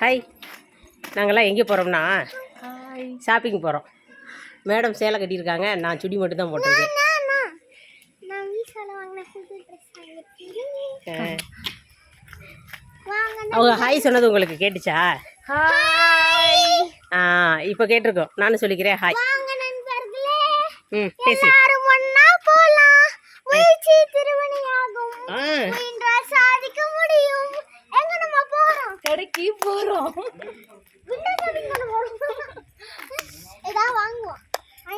Hi. நாங்கள்லாம் எங்கே போகிறோம்னா ஷாப்பிங் போகிறோம். மேடம் சேலை கட்டியிருக்காங்க. நான் சுடி மட்டும் தான் போட்டிருக்கேன். அவங்க ஹாய் சொன்னது உங்களுக்கு கேட்டுச்சா? ஆ இப்போ கேட்டிருக்கோம். நானும் சொல்லிக்கிறேன் ஹாய். ம் பேசு. ஆ முயன்றால் சாதிக்க முடியும் எங்க நம்ம பண்ண போறோம்.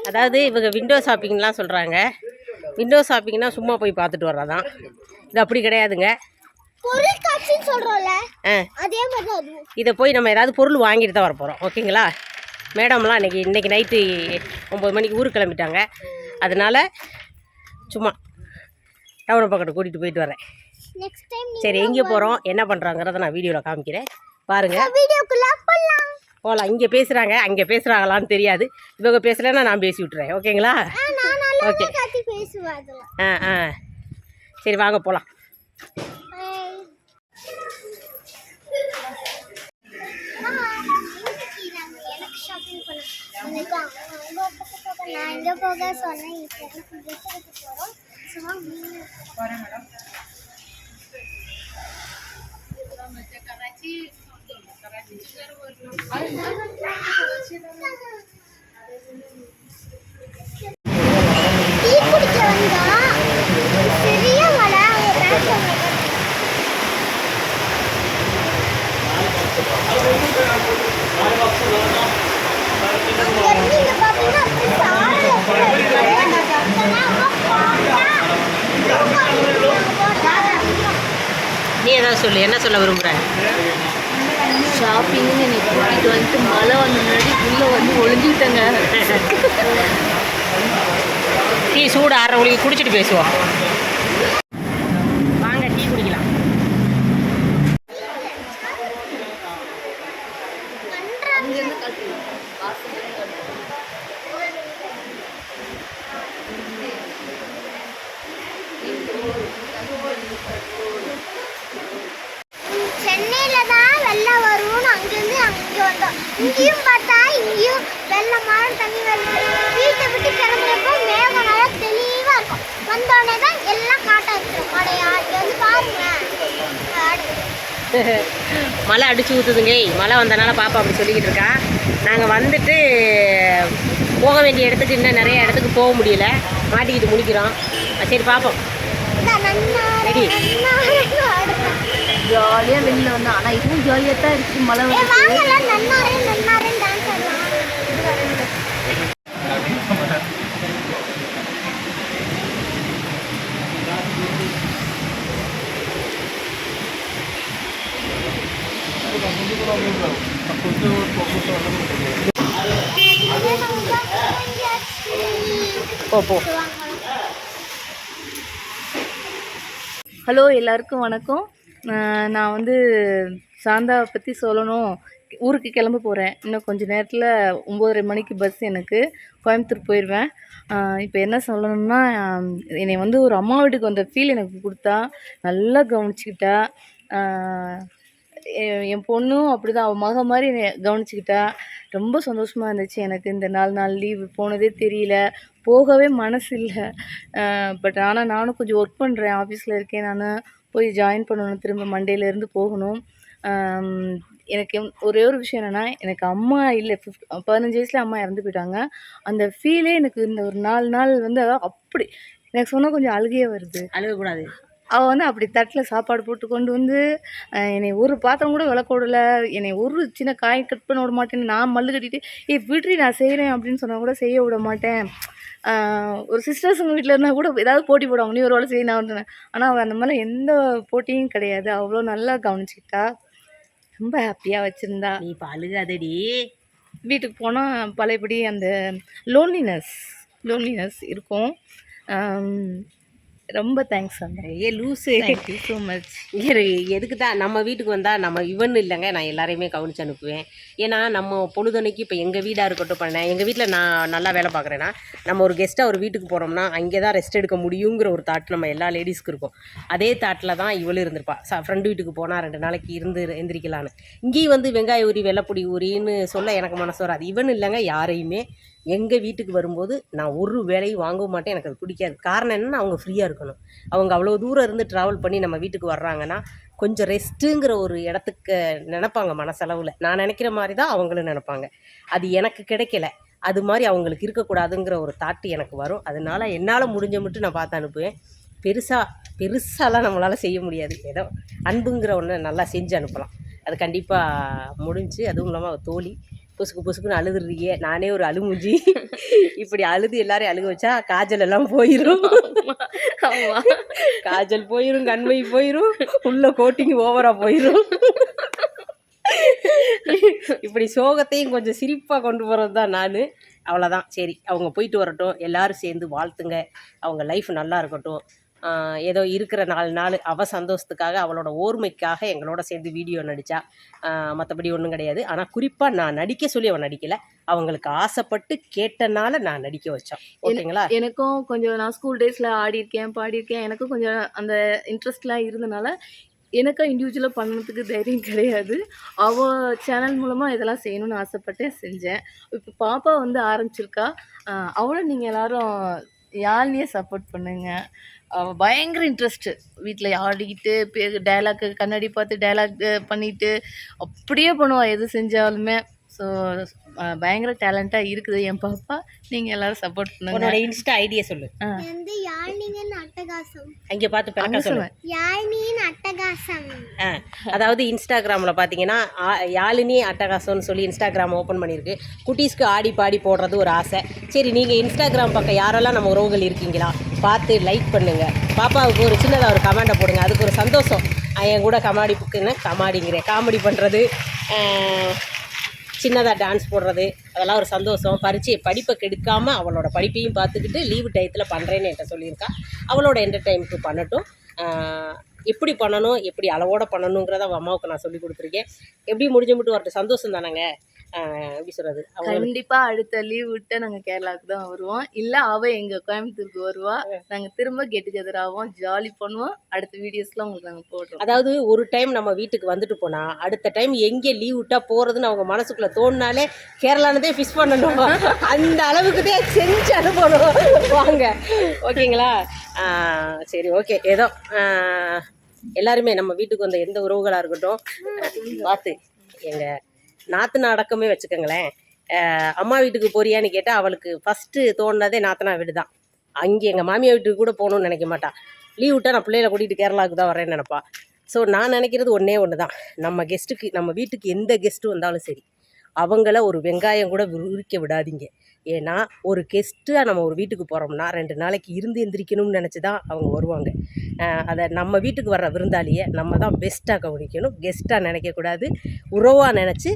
அதாவது இவங்க விண்டோ ஷாப்பிங்லாம் சொல்கிறாங்க விண்டோ ஷாப்பிங்னா சும்மா போய் பார்த்துட்டு வர்றதான் இது அப்படி கிடையாதுங்க. இதை போய் நம்ம ஏதாவது பொருள் வாங்கிட்டு தான் வர போகிறோம் ஓகேங்களா? மேடம்லாம் இன்னைக்கு இன்றைக்கி நைட்டு ஒம்பது மணிக்கு ஊருக்கு கிளம்பிட்டாங்க. அதனால் சும்மா டவுன் பக்கத்து கூட்டிகிட்டு போயிட்டு வரேன். சரி எங்கே போகிறோம் என்ன பண்ணுறாங்கிறத நான் வீடியோவில் காமிக்கிறேன். பாருங்கள் வீடியோக்குள்ள போலாம். போகலாம் இங்கே பேசுகிறாங்க அங்கே பேசுகிறாங்களான்னு தெரியாது. இவங்க பேசலைன்னா நான் பேசி விட்டுறேன். ஓகேங்களா? நான் நல்லா ஓகே. ஆ ஆ. சரி வாங்க போகலாம் ஹாய் எனக்கு ஷாப்பிங் பண்ண எனக்கு அங்கே போக நான் இங்கே போக சொன்னேன். போகிறோம் நீ ஏதாவது சொல்லு என்ன சொல்ல விரும்புகிற ஷாப்பிங்னு என்னை கூட்டிகிட்டு வந்துட்டு மழை வந்த முன்னாடி உள்ளே வந்து ஒளிஞ்சுக்கிட்டேங்க. டீ சூடு ஆறவங்களுக்கு குடிச்சிட்டு பேசுவோம் வாங்க டீ குடிக்கலாம் அங்கேருந்து கட்டு வாசல்லே கட்டு சென்னையில தான் வெள்ளம் வரும்னு அங்கிருந்து அங்கே வந்தோம் இங்கேயும் பார்த்தா இங்கேயும் வெள்ளம் மழை தண்ணி வருது வீட்டை விட்டு கிளம்புறப்போ மேகம் நல்லா தெளிவா இருக்கும் வந்தோடனே தான் எல்லாம் காட்ட வச்சிடும் மழையா இங்க வந்து பாருங்க காடு. மழை அடிச்சு ஊற்றுதுங்க மழை வந்தனால பாப்பா அப்படி சொல்லிக்கிட்டு இருக்கா. நாங்கள் வந்துட்டு போக வேண்டிய இடத்துக்கு இன்னும் நிறைய இடத்துக்கு போக முடியல. மாட்டிக்கிட்டு முடிக்கிறோம் சரி பார்ப்போம் ரெடி. ஜாலியாக வெளியில் வந்தேன் ஆனால் இதுவும் ஜாலியாக தான் இருக்குது மழை வந்து போ ஹலோ எல்லாருக்கும் வணக்கம். நான் வந்து சாந்தாவை பற்றி சொல்லணும். ஊருக்கு கிளம்ப போகிறேன் இன்னும் கொஞ்சம் நேரத்தில் ஒம்போதரை மணிக்கு பஸ் எனக்கு. கோயம்புத்தூர் போயிடுவேன் இப்போ என்ன சொல்லணும்னா என்னை வந்து ஒரு அம்மா வீட்டுக்கு வந்த ஃபீல் எனக்கு கொடுத்தா நல்லா கவனிச்சிக்கிட்டா என் பொண்ணும் அப்படி தான் அவள் மக மாதிரி என்னை கவனிச்சிக்கிட்டா. ரொம்ப சந்தோஷமாக இருந்துச்சு எனக்கு இந்த நாலு நாள் லீவு போனதே தெரியல. போகவே மனசு இல்லை. பட் ஆனால் நானும் கொஞ்சம் ஒர்க் பண்ணுறேன் ஆஃபீஸில் இருக்கேன் நான். போய் ஜாயின் பண்ணணும். திரும்ப மண்டேலேருந்து போகணும். எனக்கு எம்- ஒரே ஒரு விஷயம் என்னென்னா எனக்கு அம்மா இல்லை ஃபிஃப்ட் பதினஞ்சு வயசில் அம்மா இறந்து போயிட்டாங்க. அந்த ஃபீலே எனக்கு இந்த ஒரு நாலு நாள் வந்து அதான் அப்படி. எனக்கு சொன்னால் கொஞ்சம் அழுகையே வருது. அழுகக்கூடாது. அவள் வந்து அப்படி தட்டில் சாப்பாடு போட்டு கொண்டு வந்து என்னை ஒரு பாத்திரம் கூட விளக்க விடல. என்னை ஒரு சின்ன காய் கட் பண்ண விட மாட்டேன்னு நான் மல்லு கட்டிட்டு ஏய் விட்ரி நான் செய்கிறேன் அப்படின்னு சொன்னால் கூட செய்ய விட மாட்டேன். ஒரு சிஸ்டர்ஸுங்க வீட்டில் இருந்தால் கூட ஏதாவது போட்டி போடுவாங்க. நீ ஒரு வேலை செய்ய நான் ஆனால் அவள் அந்த மாதிரி எந்த போட்டியும் கிடையாது. அவ்வளோ நல்லா கவனிச்சிக்கிட்டா. ரொம்ப ஹாப்பியாக வச்சுருந்தா. நீ இப்போ அழுகாதடி. வீட்டுக்கு போனால் பழையபடி அந்த லோன்லினஸ் லோன்லினஸ் இருக்கும். ரொம்ப தேங்க்ஸ் சாந்தா ஏ லூஸு தேங்க்யூ ஸோ மச் எதுக்கு தான் நம்ம வீட்டுக்கு வந்தால் நம்ம இவன் இல்லைங்க. நான் எல்லாரையுமே கவனிச்சு அனுப்புவேன். ஏன்னா நம்ம பொழுதுனைக்கு இப்போ எங்கள் வீடாக இருக்கட்டும் பண்ணேன் எங்கள் வீட்டில் நான் நல்லா வேலை பார்க்குறேன்னா நம்ம ஒரு கெஸ்ட்டாக ஒரு வீட்டுக்கு போகிறோம்னா அங்கே தான் ரெஸ்ட் எடுக்க முடியுங்கிற ஒரு தாட் நம்ம எல்லா லேடிஸ்க்கு இருக்கும். அதே தாட்டில் தான் இவளும் இருந்திருப்பா. ச ஃப்ரெண்டு வீட்டுக்கு போனால் ரெண்டு நாளைக்கு இருந்து எந்திரிக்கலான்னு இங்கேயும் வந்து வெங்காய உரி வெள்ளைப்பொடி உரின்னு சொல்ல எனக்கு மனசு வராது. இவன் இல்லைங்க யாரையுமே. எங்கள் வீட்டுக்கு வரும்போது நான் ஒரு வேலையும் வாங்கவும் மாட்டேன். எனக்கு அது பிடிக்காது. காரணம் என்னென்னா அவங்க ஃப்ரீயாக இருக்கணும். அவங்க அவ்வளோ தூரம் இருந்து ட்ராவல் பண்ணி நம்ம வீட்டுக்கு வர்றாங்கன்னா கொஞ்சம் ரெஸ்ட்டுங்கிற ஒரு இடத்துக்கு நினைப்பாங்க மனசளவில். நான் நினைக்கிற மாதிரி தான் அவங்களும் நினைப்பாங்க. அது எனக்கு கிடைக்கல. அது மாதிரி அவங்களுக்கு இருக்கக்கூடாதுங்கிற ஒரு தாட்டு எனக்கு வரும். அதனால என்னால் முடிஞ்ச மட்டும் நான் பார்த்து அனுப்புவேன். பெருசாக பெருசாலாம் நம்மளால் செய்ய முடியாது. ஏதோ அன்புங்கிற ஒன்று நல்லா செஞ்சு அனுப்பலாம். அது கண்டிப்பாக முடிஞ்சு அதுவும் இல்லாமல் தோழி புசுக்கு புசுக்குன்னு அழுதுறியே நானே ஒரு அழுமுஞ்சி இப்படி அழுது எல்லாரையும் அழுக வச்சா காஜல் எல்லாம் போயிடும் காஜல் போயிடும் கண்மை போயிடும் உள்ள கோட்டிங் ஓவரா போயிடும் இப்படி சோகத்தையும் கொஞ்சம் சிரிப்பாக கொண்டு போகிறது தான் நான். அவ்வளோதான் சரி அவங்க போயிட்டு வரட்டும். எல்லாரும் சேர்ந்து வாழ்த்துங்க. அவங்க லைஃப் நல்லா இருக்கட்டும். ஏதோ இருக்கிற நாலு நாள் அவள் சந்தோஷத்துக்காக அவளோட ஓர்மைக்காக எங்களோட சேர்ந்து வீடியோ நடித்தா மற்றபடி ஒன்றும் கிடையாது. ஆனால் குறிப்பாக நான் நடிக்க சொல்லி அவன் நடிக்கலை. அவங்களுக்கு ஆசைப்பட்டு கேட்டனால நான் நடிக்க வச்சான். ஓகேங்களா? எனக்கும் கொஞ்சம் நான் ஸ்கூல் டேஸில் ஆடியிருக்கேன் பாடியிருக்கேன் எனக்கும் கொஞ்சம் அந்த இன்ட்ரெஸ்ட்லாம் இருந்தனால எனக்கும் இண்டிவிஜுவலாக பண்ணதுக்கு தைரியம் கிடையாது. அவள் சேனல் மூலமாக இதெல்லாம் செய்யணும்னு ஆசைப்பட்டேன் செஞ்சேன். இப்போ பாப்பா வந்து ஆரம்பிச்சிருக்கா. அவளும் நீங்கள் எல்லாரும் யாழ்னியே சப்போர்ட் பண்ணுங்க. அவள் பயங்கர இன்ட்ரெஸ்ட்டு வீட்டில் ஆடிக்கிட்டு டைலாக்கு கண்ணாடி பார்த்து டைலாக் பண்ணிட்டு அப்படியே பண்ணுவாள் எது செஞ்சாலுமே. ஸோ பயங்கர டேலண்ட்டாக இருக்குது. என் பாப்பா நீங்கள் எல்லாரும் சப்போர்ட் பண்ணுங்க. உன்னோட இன்ஸ்டா ஐடியா சொல்லு. வந்து யாழ்னிங்கன்னு அட்டகாசம். அங்கே பார்த்து பிறக்க சொல்லு. சொல்லுவேன். யாழ்னியின் அட்டகாசம். ஆ, அதாவது இன்ஸ்டாகிராமில் பார்த்தீங்கன்னா யாழினி அட்டகாசம்னு சொல்லி இன்ஸ்டாகிராம் ஓப்பன் பண்ணியிருக்கு குட்டீஸ்க்கு ஆடி பாடி போடுறது ஒரு ஆசை. சரி நீங்கள் இன்ஸ்டாகிராம் பக்கம் யாரெல்லாம் நம்ம உறவுகள் இருக்கீங்களா? பார்த்து லைக் பண்ணுங்கள் பாப்பாவுக்கு ஒரு சின்னதாக ஒரு கமெண்டை போடுங்க. அதுக்கு ஒரு சந்தோஷம். என் கூட கமாடி புக்குன்னு கமாடிங்கிறேன். காமெடி பண்ணுறது சின்னதாக டான்ஸ் போடுறது அதெல்லாம் ஒரு சந்தோஷம். பரீட்சை படிப்பை கெடுக்காமல் அவளோட படிப்பையும் பார்த்துக்கிட்டு லீவு டயத்தில் பண்ணுறேன்னு என்கிட்ட சொல்லியிருக்கா. அவளோட என்டர்டைனுக்கு பண்ணட்டும். எப்படி பண்ணணும் எப்படி அளவோட பண்ணணுங்கிறத அவள் அம்மாவுக்கு நான் சொல்லி கொடுத்துருக்கேன். எப்படி முடிஞ்ச மட்டும் வரட்டும் சந்தோஷம் தானேங்க? எப்படி அவங்க கண்டிப்பா அடுத்த லீவ் விட்டு நாங்க கேரளாவுக்கு தான் வருவோம். இல்ல அவ எங்க கோயம்புத்தூருக்கு வருவா. நாங்க திரும்ப கெட் டுகெதர் ஆவோம் ஜாலி பண்ணுவோம். அடுத்த வீடியோஸ்லாம் உங்களுக்கு நாங்க போடுறோம். அதாவது ஒரு டைம் நம்ம வீட்டுக்கு வந்துட்டு போனால் அடுத்த டைம் எங்கே லீவ் விட்டா போகிறதுன்னு அவங்க மனசுக்குள்ளே தோணுனாலே கேரளானதே ஃபிஷ் பண்ணணும். அந்த அளவுக்கு தான் செஞ்சு அனுப்பணும். வாங்க. ஓகேங்களா? சரி ஓகே ஏதோ எல்லாருமே நம்ம வீட்டுக்கு வந்த எந்த உறவுகளாக இருக்கட்டும் பார்த்து எங்கள் நாத்தனா அடக்கமே வச்சுக்கோங்களேன். அம்மா வீட்டுக்கு போறியான்னு கேட்டால் அவளுக்கு ஃபஸ்ட்டு தோணுனதே நாத்தனா வீடு தான் அங்கே எங்கள் மாமியார் வீட்டுக்கு கூட போகணும்னு நினைக்க மாட்டா. லீவ் விட்டா நான் பிள்ளைகளை கூட்டிகிட்டு கேரளாவுக்கு தான் வரேன்னு நினப்பா. ஸோ நான் நினைக்கிறது ஒன்றே ஒன்று தான் நம்ம கெஸ்ட்டுக்கு நம்ம வீட்டுக்கு எந்த கெஸ்ட்டு வந்தாலும் சரி அவங்கள ஒரு வெங்காயம் கூட உரிக்க விடாதீங்க. ஏன்னா ஒரு கெஸ்ட்டாக நம்ம ஒரு வீட்டுக்கு போகிறோம்னா ரெண்டு நாளைக்கு இருந்து எந்திரிக்கணும்னு நினச்சி தான் அவங்க வருவாங்க. அதை நம்ம வீட்டுக்கு வர்ற விருந்தாளியை நம்ம தான் பெஸ்ட்டாக கவனிக்கணும். கெஸ்ட்டாக நினைக்கக்கூடாது. உறவாக நினச்சி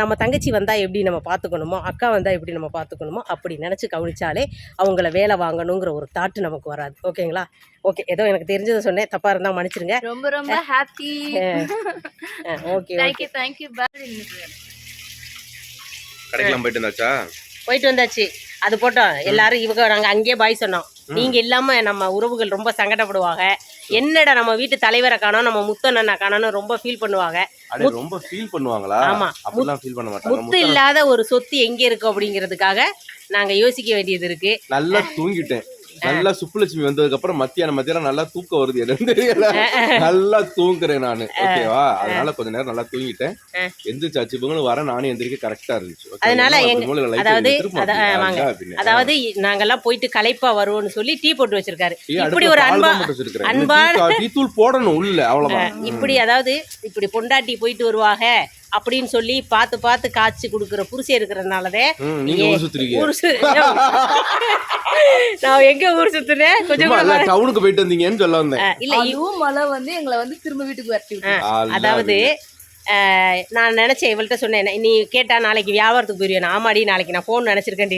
நம்ம தங்கச்சி வந்தால் எப்படி நம்ம பார்த்துக்கணுமோ அக்கா வந்தால் எப்படி நம்ம பார்த்துக்கணுமோ அப்படி நினச்சி கவனிச்சாலே அவங்கள வேலை வாங்கணுங்கிற ஒரு தாட்டு நமக்கு வராது. ஓகேங்களா? ஓகே ஏதோ எனக்கு தெரிஞ்சதை சொன்னேன். தப்பாக இருந்தால் மன்னிச்சிருங்க. ரொம்ப ரொம்ப happy okay thank you thank you bye கடைக்கெல்லாம் போயிட்டு இருந்தாச்சா போயிட்டு வந்தாச்சு. அது போட்டோம். எல்லாரும் இவங்க நாங்கள் அங்கேயே பாய் சொன்னோம். நீங்க இல்லாம நம்ம உறவுகள் ரொம்ப சங்கடப்படுவாங்க. என்னடா நம்ம வீட்டு தலைவரை காணோம் நம்ம முத்தண்ணனை காணோம்னு ரொம்ப ஃபீல் பண்ணுவாங்க. ரொம்ப ஃபீல் பண்ணுவாங்களா? ஆமா. ஃபீல் பண்ண மாட்டாங்க. முத்து இல்லாத ஒரு சொத்து எங்க இருக்கு அப்படிங்கிறதுக்காக நாங்க யோசிக்க வேண்டியது இருக்கு. நல்லா தூங்கிட்டேன். நல்லா சுப்புலட்சுமி வந்ததுக்கு அப்புறம் மத்தியானம் மத்தியானம் நல்லா தூக்கம் வருது. எனக்கு தெரியல. நல்லா தூங்குறேன் நானு. ஓகேவா அதனால கொஞ்ச நேரம் நல்லா தூங்கிட்டேன். எந்திரிச்சாச்சு. இவங்களும் வர நானும் எந்திரிக்க கரெக்டா இருந்துச்சு. அதனால அதாவது. அதாவது நாங்கெல்லாம் போயிட்டு களைப்பா வருவோம்னு சொல்லி டீ போட்டு வச்சிருக்காரு. இப்படி ஒரு அன்பா கா- டீ தூள் போடணும் உள்ள அவ்வளவுதான். இப்படி அதாவது இப்படி பொண்டாட்டி போயிட்டு வருவாங்க அப்படின்னு சொல்லி பார்த்து பார்த்து காய்ச்சி கொடுக்குற புருஷன் இருக்கிறதுனாலதே ஊர் நான் எங்க ஊர் சுத்துனேன்? கொஞ்சம் டவுனுக்கு போயிட்டு வந்தீங்கன்னு சொல்ல வந்தேன். இல்ல மழை வந்து எங்களை வந்து திரும்ப வீட்டுக்கு வரட்டி அதாவது நான் நினச்சேன் இவள்கிட்ட சொன்னேன் நீ கேட்டா நாளைக்கு வியாபாரத்துக்கு போயிருவேன் ஆமாடி நாளைக்கு நான் ஃபோன் நினச்சிருக்கேன்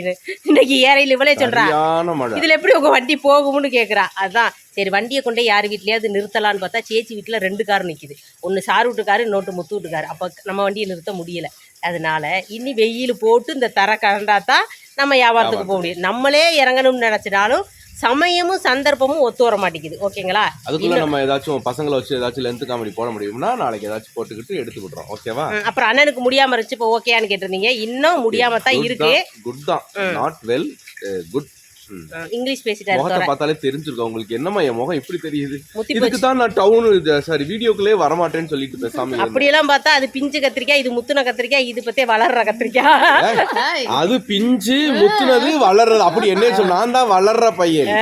இன்னைக்கு ஏறையில் இவளே சொல்கிறா மழை. இதில் எப்படி உங்கள் வண்டி போகும்னு கேட்குறா அதான் சரி வண்டியை கொண்டே யார் வீட்லயாவது நிறுத்தலான்னு பார்த்தா சேச்சி வீட்டில் ரெண்டு கார் நிற்கிது ஒன்று சாரு வீட்டுக்காரு இன்னொன்று முத்து வீட்டுக்காரு. அப்போ நம்ம வண்டியை நிறுத்த முடியல. அதனால இனி வெயில் போட்டு இந்த தர கரண்டா தான் நம்ம வியாபாரத்துக்கு போக முடியும். நம்மளே இறங்கணும்னு நினச்சினாலும் சமயமும் சந்தர்ப்பமும் ஒத்து வர மாட்டேங்குது. ஓகேங்களா? அதுக்குள்ள நம்ம ஏதாச்சும் பசங்களை வச்சு ஏதாச்சும் லென்த் காமெடி போட முடியும்னா நாளைக்கு ஏதாச்சும் போட்டுக்கிட்டு எடுத்து விட்றோம் ஓகேவா அப்புறம் அண்ணனுக்கு முடியாம இருந்துச்சு இப்போ ஓகேயான்னு கேட்டிருந்தீங்க. இன்னும் முடியாம தான் இருக்கு. குட் தான். நாட் வெல் குட் இங்கிலீஷ் பேசிட்டாரு முகத்தை. பார்த்தாலே தெரிஞ்சிருக்கும் உங்களுக்கு என்னம்மா என் முகம் இப்படி தெரியுது? இதுக்கு தான் நான் டவுன் சாரி வீடியோக்குள்ளே வரமாட்டேன்னு சொல்லிட்டு பேசாம. அப்படியெல்லாம் பார்த்தா அது பிஞ்சு கத்திரிக்காய் இது முத்துன கத்திரிக்காய் இது பத்தே வளர்ற கத்திரிக்காய். அது பிஞ்சு முத்துனது வளர்றது. அப்படி என்ன சொல் நான் தான் வளர்ற பையன்.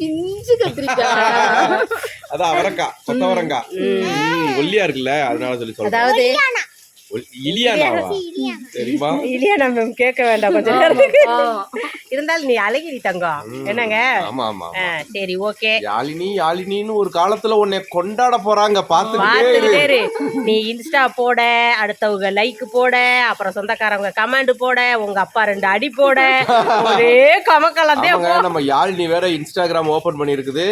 பிஞ்சு கத்திரிக்காய். அதான் அவரக்கா கொத்தவரங்கா ம், ஒல்லியா இருக்குல்ல அதனால சொல்லி சொல்றேன். இலியானாவா? தெரியுமா? இல்லையா நம்ம கேட்க வேண்டாம் கொஞ்சம் நேரத்துக்கு. இருந்தாலும் நீ அழகிரி தங்கம். என்னங்க? ஆமா ஆமா சரி ஓகே. யாழினி யாழினின்னு ஒரு காலத்துல உன்னை கொண்டாட போறாங்க. பாத்துக்கிட்டே. நீ இன்ஸ்டா போட அடுத்தவங்க லைக் போட அப்புறம் சொந்தக்காரங்க கமெண்ட் போட உங்க அப்பா ரெண்டு அடி போட ஒரே கமக்கலந்தே நம்ம யாழினி வேற இன்ஸ்டாகிராம் ஓபன் பண்ணிருக்குது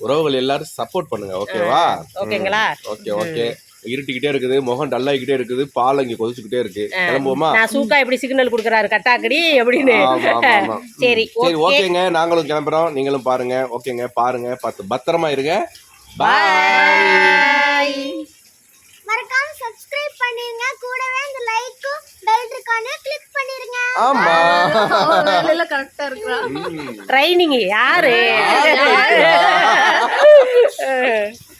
உறவுகள் எல்லாரும் சப்போர்ட் பண்ணுங்க. ஓகேவா? ஓகேங்களா? Okay okay. இருட்டிக்கிட்டே இருக்குது முகம் டல்லாகிக்கிட்டே இருக்குது பால் இங்க கொதிச்சுக்கிட்டே இருக்கு. கிளம்புவோமா? நான் சூக்கா எப்படி சிக்னல் கொடுக்குறாரு கட்டாக்கடி எப்படின்னு ஆமா, ஆமா, ஆமா. சரி சரி ஓகே. ஓகேங்க. நாங்களும் கிளம்புறோம். நீங்களும் பாருங்க. ஓகேங்க பாருங்க. பார்த்து பத்திரமா இருங்க. பாய் மறக்காம சப்ஸ்கிரைப் பண்ணிருங்க. கூடவே இந்த லைக்கும் பெல் இருக்கானே கிளிக் பண்ணிருங்க. ஆமா. இருக்கிறா ம். ட்ரைனிங் யாரு?